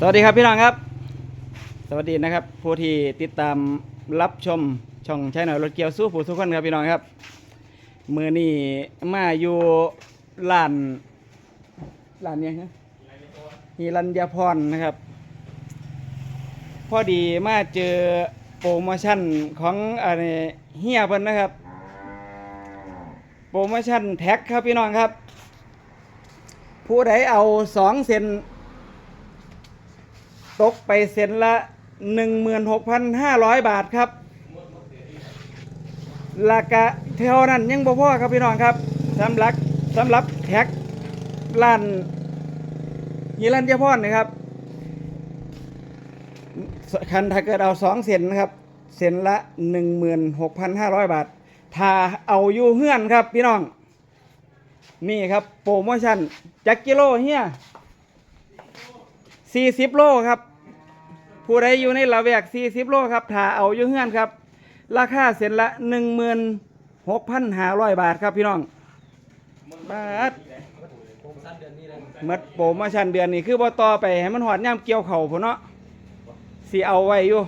สวัสดีครับพี่น้องครับ สวัสดีนะครับ ผู้ที่ติดตามรับชมช่องใช้หน่อยรถเกียวสู้ผู้ทุกคนครับพี่น้องครับมือนี่มาอยู่ร้านร้านเนี้ฮะฮิรัญญาพรนะครับ พอดีมาเจอโปรโมชั่นของอะไรเฮียเพิ่นนะครับ โปรโมชั่นแท็กครับพี่น้องครับ ผู้ใดเอาสองเซน ตกไปเซ็นละ 16,500 บาทครับราคาเท่านั้นยังบ่พอครับพี่น้องครับสำหรับสำหรับแท็กล้านยีรันเจพอนนะครับคันถ้าเกิดเอา2เซนนะครับเซนละ16,500บาท ถ้าเอาอยู่เฮือนครับพี่น้องนี่ครับโปรโมชั่นจักกิโลเฮีย40โลครับ ผู้ใดอยู่ในละแวก 40 โลครับถ้าเอาอยู่เฮือนครับ ราคาเส้นละ 16,500 บาทครับพี่น้องบาทเมื่อโปรโมชั่นเดือนนี้คือบ่ต่อไปให้มันหอดย่ำเกี่ยวเข่าพุ่นเนาะสิเอาไว้อยู่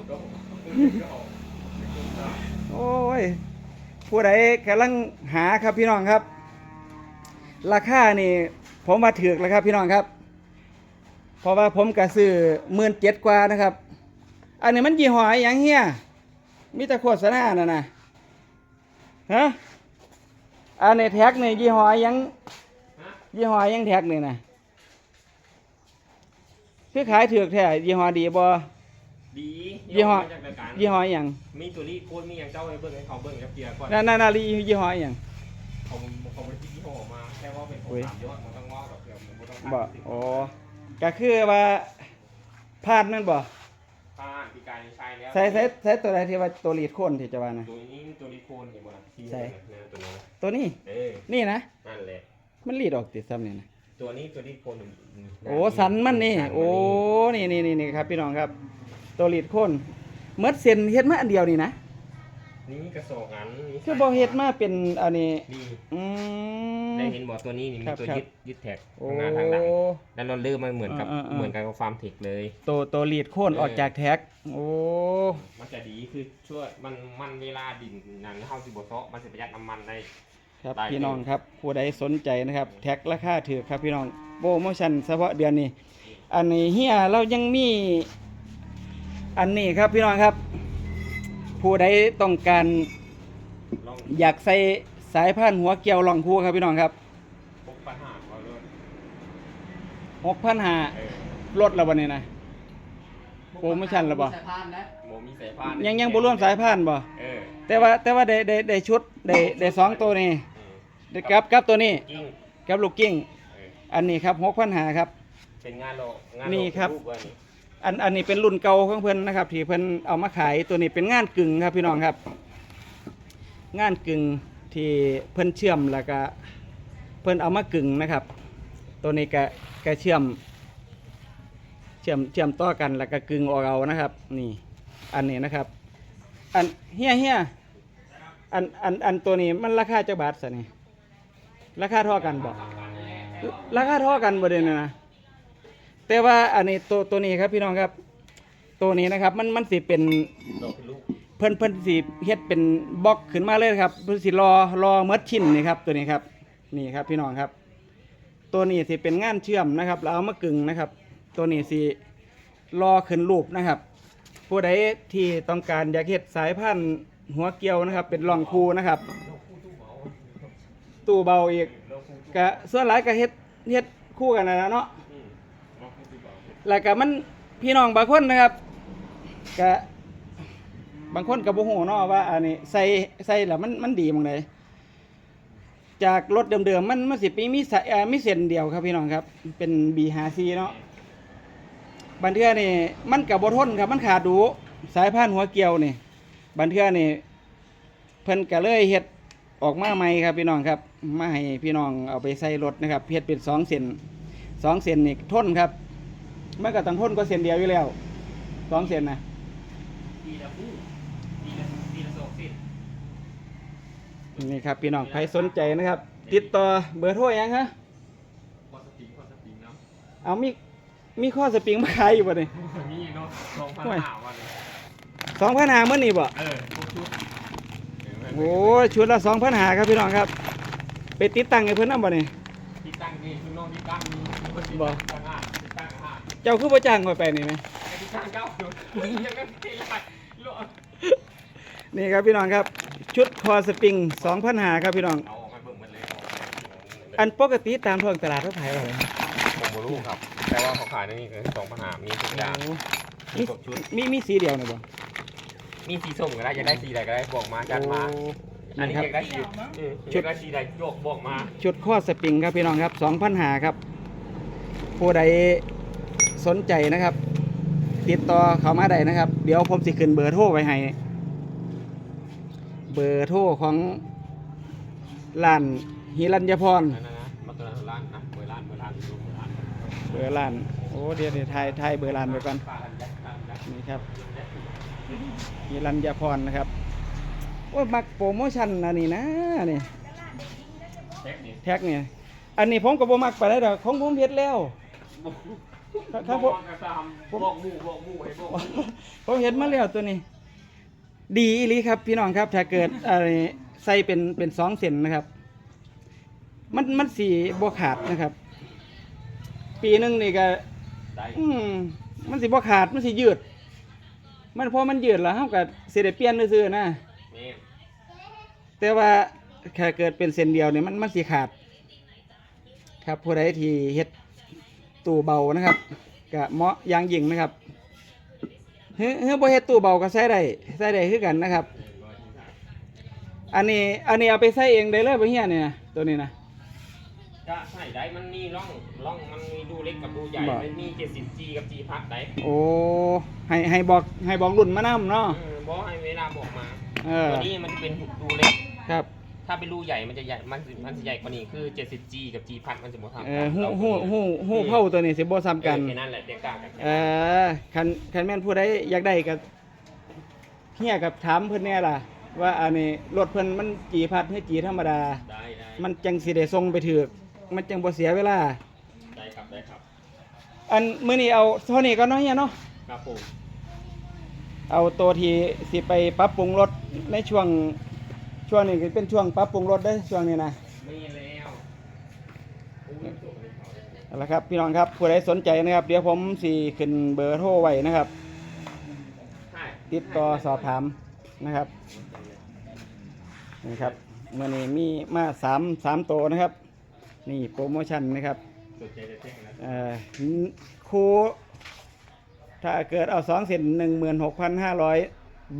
โอ้ย ผู้ใดกำลังหาครับพี่น้องครับ ราคานี่ผมมาถือกแล้วครับพี่น้องครับ เพราะว่าผมก็ซื้อหมื่นเจ็ดกว่านะครับ อันนี้มันยี่ห้ออหย่างเฮียมีแต่โฆษณาน่ะนะฮะอันนี้แท็กนี่ยี่ห้ออหยังยี่ห้ออหยังแท็กนี่นะคือขายถือกแท้ยี่ห้อดีบ่ดียี่ห้อมาจากรายการยี่ห้ออหยังมีตัวนี้โค้ดมีอย่างเจ้าให้เบิ่งให้เขาเบิ่งครับเกียร์ก่อนนั่นนั่นนั่นยี่ห้ออหยังเขาเขาไม่ได้ยี่ห้อออกมาแค่ว่าเป็นของอุ้ยสามยอดมันต้องงอกกับเกียร์มันต้องบ่โอ้ก็คือว่าพลาดนั่นบ่ผ่าน ปีกายนี่ใช่แล้วใส่ใส่ใส่ตัวใดที่ว่าตัวลีดโคนที่จะว่านะ ตัวนี้ตัวนี้โคนเห็นบ่ล่ะที่ใช่ เนี่ยตัวนี้ตัวนี้ เออนี่นะ นั่นแหละ มันลีดออกติดซ้ำนี่นะ ตัวนี้ตัวนี้โคนโอ้สันมันนี่สัมัโอ้ นี่นี่นี่นี่ครับพี่น้องครับ ตัวลีดโคนเมื่อเซ็นเฮ็ดมาอันเดียวนี่นะ นี่กระสอบอันนี่คือบ่เฮ็ดมาเป็นอันนี้นี่อืม ได้เห็นบ่ตัวนี้นี่มีครับตัวครับ ยึดยึดแท็กโอ้ทางหน้าทางหลังแล้วเราเลื่อนมันเหมือนกับอ่าอ่า เหมือนกับฟาร์มเทคเลย ตัวตัวลีดโคนเออ ออกจากแท็ก โอ้ มันจะดีคือช่วยมันมันเวลาดินนั้นเฮาสิบ่เซาะมันสิประหยัดน้ำมันได้ ครับได้ พี่น้องครับผู้ใดสนใจนะครับ แท็กราคาถือครับพี่น้องโปรโมชั่นเฉพาะเดือนนี้ อันนี้เฮียเรายังมี อันนี้ครับพี่น้องครับ ผู้ใดต้องการลองอยากใส่สายพันธุ์หัวเกี่ยวลองคู่ครับพี่น้องครับพกปัญหาเอาเลยหกพันหาเออลดแล้ววันนี้นะ โปรโมชั่นแล้วบ่ สายพานนะโมมีสายพานยังยังบ่รวมสายพันธุ์บ่เออแต่ว่าแต่ว่าได้ได้ได้ชุดได้ได้สองตัวนี้อืมได้กับกับตัวนี้กิ้งกับลูกกิ้ง เอออันนี้ครับหกพันหาครับ เป็นงานโลงานนี่ครับ รูปว่านี่ อันอันนี้เป็นรุ่นเก่าของเพิ่อนนะครับที่เพิ่อนเอามาขายตัวนี้เป็นงานกึ่งครับพี่น้องครับ งานกึ่งที่เพิ่อนเชื่อมแล้วก็เพิ่อนเอามากึ่งนะครับ ตัวนี้ก็ก็เชื่อม เชื่อมเชื่อมต่อกันแล้วก็กึ่งออกเอานะครับ นี่อันนี้นะครับ อันเฮียเฮียอันอันอันตัวนี้มันราคาจะบาทสะนี่ราคาเท่ากันบ่ราคาเท่ากันบ่เด้นนะ แต่ว่าอันนี้ตัวตัวนี้ครับพี่น้องครับ ตัวนี้นะครับ มันมันสิเป็นเพิ่นเพิ่นสิเฮ็ดเป็นบล็อกขึ้นมาเลยครับเพิ่นสิรอรอเมดชิ้นนี่ครับ ตัวนี้ครับ นี่ครับพี่น้องครับ ตัวนี้สิเป็นงานเชื่อมนะครับแล้วเอามากึ่งนะครับ ตัวนี้สิรอขึ้นรูปนะครับ ผู้ใดที่ต้องการอยากเฮ็ดสายพันธุ์หัวเกี่ยวนะครับ เป็นรองคูนะครับ ตู้เบาอีกก็ส่วนหลายก็เฮ็ดเฮ็ดคู่กันนะเนาะ อืมดอกเป็นสีเบา แล้วก็มันพี่น้องบางคนนะครับก็บางคนกับบ่ฮู้เนาะว่าอันนี้ใส่ใส่แล้วมันมันดีหมองใดจากรถเดิมๆมันมันสิปีมีสายมีเส้นเดียวครับพี่น้องครับ เป็น B5C เนาะบันเทือนี่มันกับบ่ทนครับมันขาดดูสายพานหัวเกี่ยวนี่บันเทือนี่เพิ่นก็เลยเฮ็ดออกมาใหม่ครับพี่น้องครับมาให้พี่น้องเอาไปใส่รถนะครับเฮ็ดเป็นสองเส้นสองเส้นนี่ทนครับ มันก็ต้องทนก็เส้นเดียวอยู่แล้วสองเส้นนะดีละคู่ดีละดีละสองสิบนี่ครับพี่น้องใครสนใจนะครับ ติดต่อเบอร์โทรยังฮะพอสปริงพอสปริงเนาะเอามีมีข้อสปริงมาขายอยู่บ่นี่นี่เนาะสองพันโอ้ยห้าวันสองพันหาเมื่อนี่บ่เออพวกชุดโอ้ยชุดละสองพันหาครับพี่น้องครับ ไปติดตั้งให้เพิ่นนำบ่นี่ที่ตั้งนี่คือน้องที่ตั้งนี่คนที่บ่ตั้งห้าที่ตั้งห้า เจ้าคือบ่จ้างข่อยไปนี่ไหมไอ้ที่ตั้งเก้าอยู่ยังไม่ได้ไรโลดนี่ครับพี่น้องครับ ชุดคอสปริง2,000หาครับพี่น้องเอาออกมาเบิ่งมันเลยเอาออกมาอันปกติตามท้องตลาดเขาขายอะไรผมบ่รู้ครับ แต่ว่าเขาขายในนี่คือสองปัญหามีทุกอย่างโอ้มีครบชุด มีมีสีเดียวนะบ่มีสีส้มก็ได้จะได้สีใดก็ได้บอกมาจัดมาโอ้อันนี่นี้ครับอยากได้สีเอออยากได้สีใดโยกบอกมา ชุดข้อสปริงครับพี่น้องครับ2,000หาครับ ผู้ใด สนใจนะครับ ติดต่อเขามาได้นะครับ เดี๋ยวผมสิขึ้นเบอร์โทรไว้ให้เบอร์โทรของร้านฮิรัญญพรนะนะมาตัวละร้านนะเปิดร้านเปิดร้านดูเปิดร้านเบอร์ร้านโอ้เดี๋ยวเดี๋ยวทายทายเบอร์ร้านไว้ก่อนป้าทันใจป้าทันใจนี่ครับฮิรัญญพรนะครับโอ้ยมักโปรโมชั่นอันนี้นะนี่เนี่แท็กเนี่ยอันนี้ผมก็บ่มักไปได้ดอกของผมเฮ็ดแล้ว ครับผมบอกกระซำบอกหมู่บอกหมู่ให้บอกหมู่ผมเห็นมาแล้วตัวนี้ ดีอีหลีครับ พี่น้องครับ ถ้าเกิดอะไรใส่เป็นเป็นสองเส้นนะครับ มันมันสีบวขาดนะครับ ปีหนึงนี่ก็ ได้อืมมันสีบวขาดมันสียืด มันพอมันยืดแล้วเฮาก็สิได้เปลี่ยนซื่อๆนะนี่แต่ว่าแค่เกิดเป็นเส้นเดียวเนี่ยมันมันสีขาด ครับผู้ใดที่เฮ็ด ตู้เบานะครับก็เหมาะอย่างยิ่งนะครับเฮ้ยเฮ้ยบ่เฮ็ดตู้เบาก็ใส่ได้ใส่ได้คือกันนะครับ อันนี้อันนี้เอาไปใส่เองได้เลยบ่เฮียเนี่ยตัวนี้นะก็ใส่ได้มันมีร่องร่องมันมีดูเล็กกับดูใหญ่บ่ มันมี 70G กับ G พัดได้โอ้ให้ให้บอกให้บอกรุ่นมานํเนาะเออบอกให้เวลาบอกมา เออตัวนี้มันจะเป็นดูเล็ก ครับ ถ้าเป็นรูใหญ่มันจะใหญ่ มันสิมันจะใหญ่กว่านี้คือ 70G กับ G พัดมันจะบ่เท่าเอกัอฮู้เราฮู้ฮู้ฮู้เผาตัวนี้สิบ่ซ้ำกัน เออแค่นั้นแหละเด็กต่างกันเออคันคันแม่นผู้ใดอยากได้ก็เฮียกับถามเพิ่นแน่ล่ะ ว่าอันนี้รถเพิ่นมันกี่พัดหรือกี่ธรรมดา ได้ได้มันจังสิได้ส่งไปถึกมันจังบ่เสียเวลา ได้ครับได้ครับอันมื้อนี้เอาเท่านี้ก็เนาะเฮียเนาะ ครับผมเอาตัวที่สิไปปรับปรุงรถในช่วง ช่วงนี้ก็เป็นช่วงปรับปรุงรถได้อช่วงนี้นะมีแล้วเอาละครับพี่น้องครับผู้ใดสนใจนะครับ เดี๋ยวผมสิขึ้นเบอร์โทรไว้นะครับ ใช่ติดต่อสอบถามนะครับนี่ครับเมื่อนี้มีมาสามสามโตวนะครับ นี่โปรโมชั่นนะครับสนใจจะแจ้งนะเอ่อครูถ้าเกิดเอาสองเส้นหนึ่งหมื่นหกพันห้าร้อย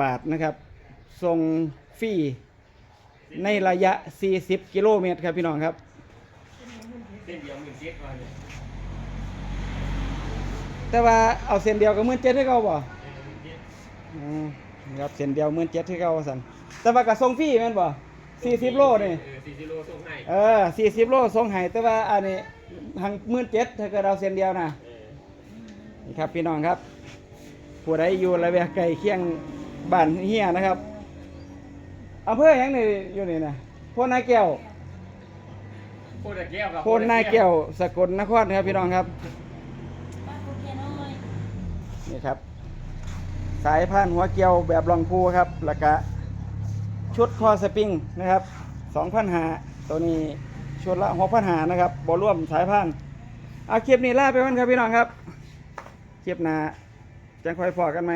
บาทนะครับส่งฟรี ในระยะ 40 กิโลเมตรครับพี่น้องครับเส้นเดียวหมื่นเจ็ดวันเนี่ยแต่ว่าเอาเส้นเดียวกับมื่นเจ็ดให้เขาบ่เออหมื่นเจ็ดอืมครับเส้นเดียวมื่นเจ็ดให้เขาสันแต่ว่าก็ส่งฟรีแม่นบ่40โลนี่เออสี่สิบโลส่งให้เออ40โลส่งให้แต่ว่าอันนี้หังมื่นเจ็ดถ้าเกิดเอาเส้นเดียวนะเออนี่ครับพี่น้องครับผู้ใดอยู่ระแวกใกล้เคียงบ้านเฮียนะครับ อำเภอหยังนี่อยู่นี่นะโพนนาแก้วโพนนาแก้วครับโพนนาแก้วสกลนครครับพี่น้องครับ บ้านคุณแค่น้อยนี่ครับ สายพานหัวเกี่ยวแบบรองพูครับแล้วก็ชุดคอสปริงนะครับ2,000หาตัวนี้ชุดละ6,000หานะครับบ่รวมสายพานเอาคลิปนี้ลาไปก่อนครับพี่น้องครับคลิปหน้าจังค่อยพอกันไหม